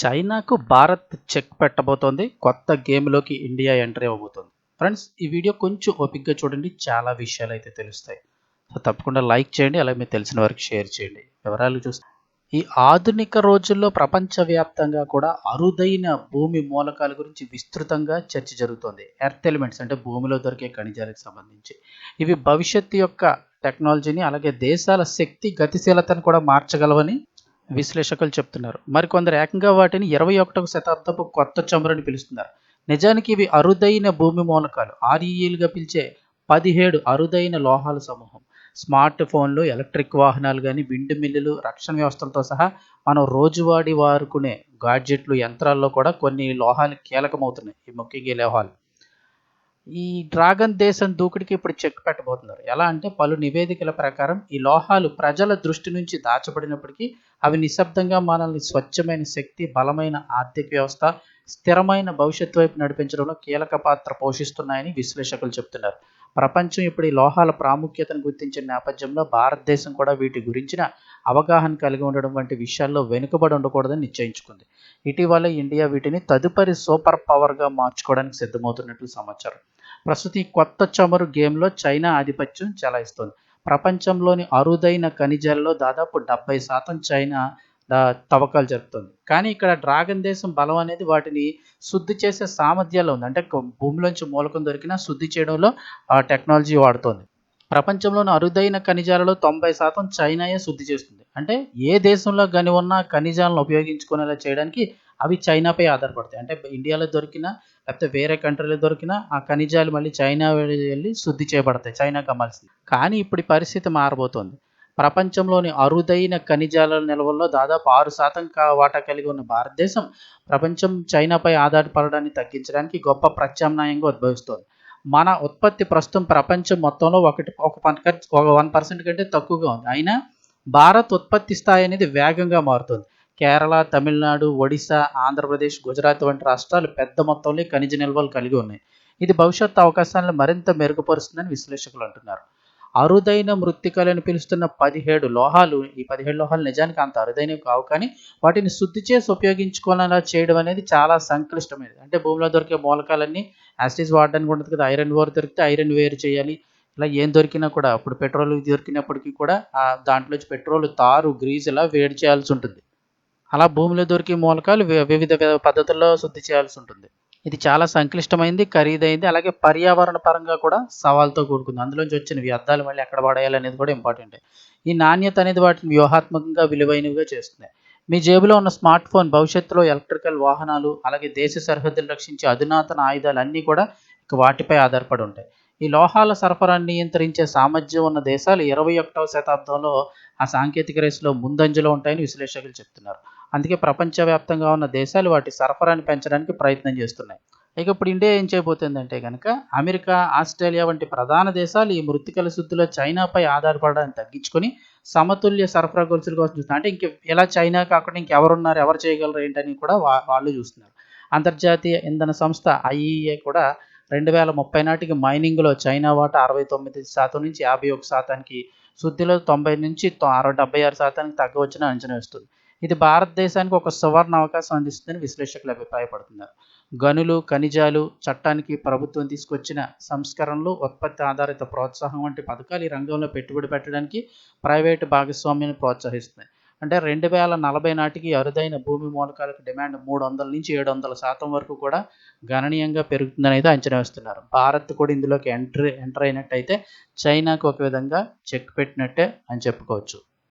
చైనాకు భారత్ చెక్ పెట్టబోతోంది. కొత్త గేమ్లోకి ఇండియా ఎంట్రీ అవ్వబోతోంది. ఫ్రెండ్స్ ఈ వీడియో కొంచెం ఓపిక్గా చూడండి. చాలా విషయాలు అయితే తెలుస్తాయి. సో తప్పకుండా లైక్ చేయండి. అలాగే మీకు తెలిసిన వారికి షేర్ చేయండి. వివరాలు చూస్తే ఈ ఆధునిక రోజుల్లో ప్రపంచవ్యాప్తంగా కూడా అరుదైన భూమి మూలకాల గురించి విస్తృతంగా చర్చ జరుగుతోంది. ఎర్త్ ఎలిమెంట్స్ అంటే భూమిలో దొరికే ఖనిజాలకు సంబంధించి. ఇవి భవిష్యత్తు యొక్క టెక్నాలజీని అలాగే దేశాల శక్తి గతిశీలతను కూడా మార్చగలవని విశ్లేషకులు చెప్తున్నారు. మరికొందరు ఏకంగా వాటిని ఇరవై ఒకటవ శతాబ్దపు కొత్త చమురని పిలుస్తున్నారు. నిజానికి ఇవి అరుదైన భూమి మూలకాలు. ఆర్ఈఈలుగా పిలిచే పదిహేడు అరుదైన లోహాల సమూహం. స్మార్ట్ ఫోన్లు ఎలక్ట్రిక్ వాహనాలు కానీ విండ్ మిల్లులు రక్షణ వ్యవస్థలతో సహా మనం రోజువారీ వారుకునే గాడ్జెట్లు యంత్రాల్లో కూడా కొన్ని లోహాలు కీలకమవుతున్నాయి. ఈ ముఖ్యంగా లోహాలు. ఈ డ్రాగన్ దేశం దూకుడికి ఇప్పుడు చెక్ పెట్టబోతున్నారు. ఎలా అంటే పలు నివేదికల ప్రకారం ఈ లోహాలు ప్రజల దృష్టి నుంచి దాచబడినప్పటికీ అవి నిశ్శబ్దంగా మనల్ని స్వచ్ఛమైన శక్తి బలమైన ఆర్థిక వ్యవస్థ స్థిరమైన భవిష్యత్తు వైపు నడిపించడంలో కీలక పాత్ర పోషిస్తున్నాయని విశ్లేషకులు చెబుతున్నారు ప్రపంచం ఇప్పుడు ఈ లోహాల ప్రాముఖ్యతను గుర్తించిన నేపథ్యంలో భారతదేశం కూడా వీటి గురించిన అవగాహన కలిగి ఉండడం వంటి విషయాల్లో వెనుకబడి ఉండకూడదని నిశ్చయించుకుంది. ఇటీవల ఇండియా వీటిని తదుపరి సూపర్ పవర్గా మార్చుకోవడానికి సిద్ధమవుతున్నట్లు సమాచారం. ప్రస్తుతం ఈ కొత్త చమురు గేమ్లో చైనా ఆధిపత్యం చెలాయిస్తోంది. ప్రపంచంలోని అరుదైన ఖనిజాల్లో దాదాపు డెబ్బై శాతం చైనా తవ్వకాలు జరుపుతుంది కానీ ఇక్కడ డ్రాగన్ దేశం బలం అనేది వాటిని శుద్ధి చేసే సామర్థ్యాలు ఉంది. అంటే భూమిలోంచి మూలకం దొరికినా శుద్ధి చేయడంలో ఆ టెక్నాలజీ వాడుతోంది. ప్రపంచంలోని అరుదైన ఖనిజాలలో తొంభై శాతం చైనాయే శుద్ధి చేస్తుంది. అంటే ఏ దేశంలో గని ఉన్న ఖనిజాలను ఉపయోగించుకునేలా చేయడానికి అవి చైనాపై ఆధారపడతాయి. అంటే ఇండియాలో దొరికినా లేకపోతే వేరే కంట్రీలో దొరికినా ఆ ఖనిజాలు మళ్ళీ చైనా వెళ్ళి శుద్ధి చేయబడతాయి. చైనాకి అమ్మాల్సింది కానీ ఇప్పుడు పరిస్థితి మారబోతోంది. ప్రపంచంలోని అరుదైన ఖనిజాల నిల్వల్లో దాదాపు ఆరు శాతం వాటా కలిగి ఉన్న భారతదేశం ప్రపంచం చైనాపై ఆధారపడడాన్ని తగ్గించడానికి గొప్ప ప్రత్యామ్నాయంగా ఉద్భవిస్తోంది. మన ఉత్పత్తి ప్రస్తుతం ప్రపంచం మొత్తంలో ఒకటి ఒక ఒక వన్ పర్సెంట్ కంటే తక్కువగా ఉంది. అయినా భారత్ ఉత్పత్తి స్థాయి అనేది వేగంగా మారుతుంది. కేరళ తమిళనాడు ఒడిశా ఆంధ్రప్రదేశ్ గుజరాత్ వంటి రాష్ట్రాలు పెద్ద మొత్తంలో ఖనిజ నిల్వలు కలిగి ఉన్నాయి. ఇది భవిష్యత్తు అవకాశాలను మరింత మెరుగుపరుస్తుందని విశ్లేషకులు అంటున్నారు. అరుదైన మృత్తికలను పిలుస్తున్న పదిహేడు లోహాలు ఈ పదిహేడు లోహాలు నిజానికి అంత అరుదైనవి కావు కానీ వాటిని శుద్ధి చేసి ఉపయోగించుకోవాలని చేయడం అనేది చాలా సంక్లిష్టమైనది. అంటే భూమిలో దొరికే మూలకాలన్నీ యాసిడ్స్ వాడడానికి ఉండదు కదా. ఐరన్ ఓర్ దొరికితే ఐరన్ వేరు చేయాలి. ఇలా ఏం దొరికినా కూడా ఇప్పుడు పెట్రోల్ దొరికినప్పటికీ కూడా దాంట్లో పెట్రోల్ తారు గ్రీజ్ ఇలా వేడి చేయాల్సి ఉంటుంది. అలా భూమిలో దొరికే మూలకాలు వివిధ పద్ధతుల్లో శుద్ధి చేయాల్సి ఉంటుంది. ఇది చాలా సంక్లిష్టమైంది ఖరీదైంది అలాగే పర్యావరణ పరంగా కూడా సవాల్తో కూడుకుంది. అందులోంచి వచ్చిన వ్యర్థాలు మళ్ళీ ఎక్కడ పడేయాలి అనేది కూడా ఇంపార్టెంట్ ఈ నాణ్యత అనేది వాటిని వ్యూహాత్మకంగా విలువైనవిగా చేస్తుంది. మీ జేబులో ఉన్న స్మార్ట్ ఫోన్ భవిష్యత్తులో ఎలక్ట్రికల్ వాహనాలు అలాగే దేశ సరిహద్దులు రక్షించే అధునాతన ఆయుధాలు అన్నీ కూడా వాటిపై ఆధారపడి ఉంటాయి. ఈ లోహాల సరఫరాన్ని నియంత్రించే సామర్థ్యం ఉన్న దేశాలు ఇరవై ఒకటవ శతాబ్దంలో ఆ సాంకేతిక రేసులో ముందంజలో ఉంటాయని విశ్లేషకులు చెప్తున్నారు. అందుకే ప్రపంచవ్యాప్తంగా ఉన్న దేశాలు వాటి సరఫరాని పెంచడానికి ప్రయత్నం చేస్తున్నాయి. ఇక ఇప్పుడు ఇండియా ఏం చేయబోతుందంటే కనుక అమెరికా ఆస్ట్రేలియా వంటి ప్రధాన దేశాలు ఈ మృతికల శుద్ధిలో చైనాపై ఆధారపడడాన్ని తగ్గించుకొని సమతుల్య సరఫరా గొలుసుల కోసం చూస్తున్నారు. అంటే ఇంక ఎలా చైనా కాకుండా ఇంకెవరున్నారు ఎవరు చేయగలరు ఏంటని కూడా వాళ్ళు చూస్తున్నారు. అంతర్జాతీయ ఇంధన సంస్థ ఐఈఏ కూడా రెండు వేల ముప్పై నాటికి మైనింగ్లో చైనా వాటా అరవై తొమ్మిది శాతం నుంచి యాభై ఒక శాతానికి శుద్ధిలో తొంభై నుంచి అరవై డెబ్బై ఆరు శాతానికి తగ్గవచ్చని అంచనా వేస్తుంది. ఇది భారతదేశానికి ఒక సువర్ణ అవకాశం అందిస్తుందని విశ్లేషకులు అభిప్రాయపడుతున్నారు. గనులు ఖనిజాలు చట్టానికి ప్రభుత్వం తీసుకొచ్చిన సంస్కరణలు ఉత్పత్తి ఆధారిత ప్రోత్సాహం వంటి పథకాలు ఈ రంగంలో పెట్టుబడి పెట్టడానికి ప్రైవేటు భాగస్వామ్యాన్ని ప్రోత్సహిస్తున్నాయి. అంటే రెండు వేల నలభై నాటికి అరుదైన భూమి మూలకాలకు డిమాండ్ మూడు వందల నుంచి ఏడు వందల శాతం వరకు కూడా గణనీయంగా పెరుగుతుందని అయితే అంచనా వేస్తున్నారు. భారత్ కూడా ఇందులోకి ఎంట్రీ ఎంటర్ అయినట్టయితే చైనాకు ఒక విధంగా చెక్ పెట్టినట్టే అని చెప్పుకోవచ్చు.